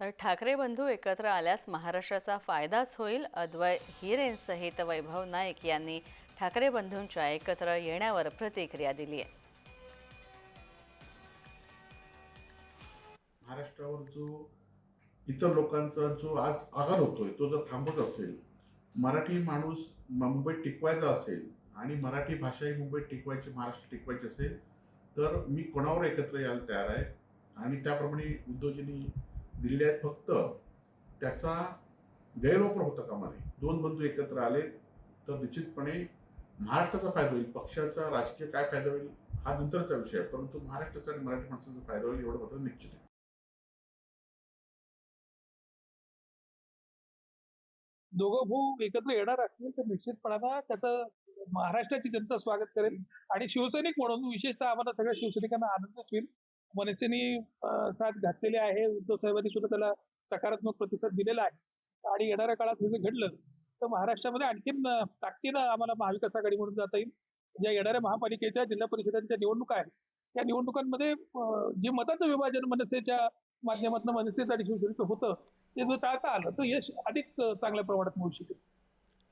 तर ठाकरे बंधू एकत्र आल्यास महाराष्ट्राचा फायदाच होईल. अद्वय हिरेंसहित वैभव नाईक यांनी ठाकरे बंधूंच्या एकत्र येण्यावर प्रतिक्रिया दिली आहे महाराष्ट्रावर जो इतर लोकांचा जो आज आघात होतोय तो जर थांबत असेल मराठी माणूस मुंबईत टिकवायचा असेल आणि मराठी भाषा ही मुंबईत टिकवायची महाराष्ट्र टिकवायची असेल तर मी कोणावर एकत्र यायला तयार आहे? आणि त्याप्रमाणे उद्धवजींनी दिलेले आहेत फक्त त्याचा गैरवापर होता कामा नये दोन बंधू एकत्र आले तर निश्चितपणे महाराष्ट्राचा फायदा होईल. पक्षाचा राजकीय काय फायदा होईल हा नंतरचा विषय आहे. परंतु महाराष्ट्राचा आणि मराठी माणसाचा फायदा होईल एवढं मात्र निश्चित आहे. दोघं भाऊ एकत्र येणार असतील तर निश्चितपणानं त्याचं महाराष्ट्राची जनता स्वागत करेल. आणि शिवसैनिक म्हणून विशेषतः आम्हाला सगळ्या शिवसैनिकांना आनंदच होईल. मनसेने साथ घातलेली आहे. उद्धव साहेबांनी सुद्धा त्याला सकारात्मक प्रतिसाद दिलेला आहे. आणि येणाऱ्या काळात हे जर घडलं तर महाराष्ट्रामध्ये आणखीन ताकदीनं आम्हाला महाविकास आघाडी म्हणून जाता येईल. ज्या येणाऱ्या महापालिकेच्या जिल्हा परिषदांच्या निवडणुका आहेत त्या निवडणुकांमध्ये जे मताचं विभाजन मनसेच्या माध्यमातून मनसेचं आणि शिवसेनेचं होतं ते जर टाळता आलं तर यश अधिक चांगल्या प्रमाणात मिळू शकेल.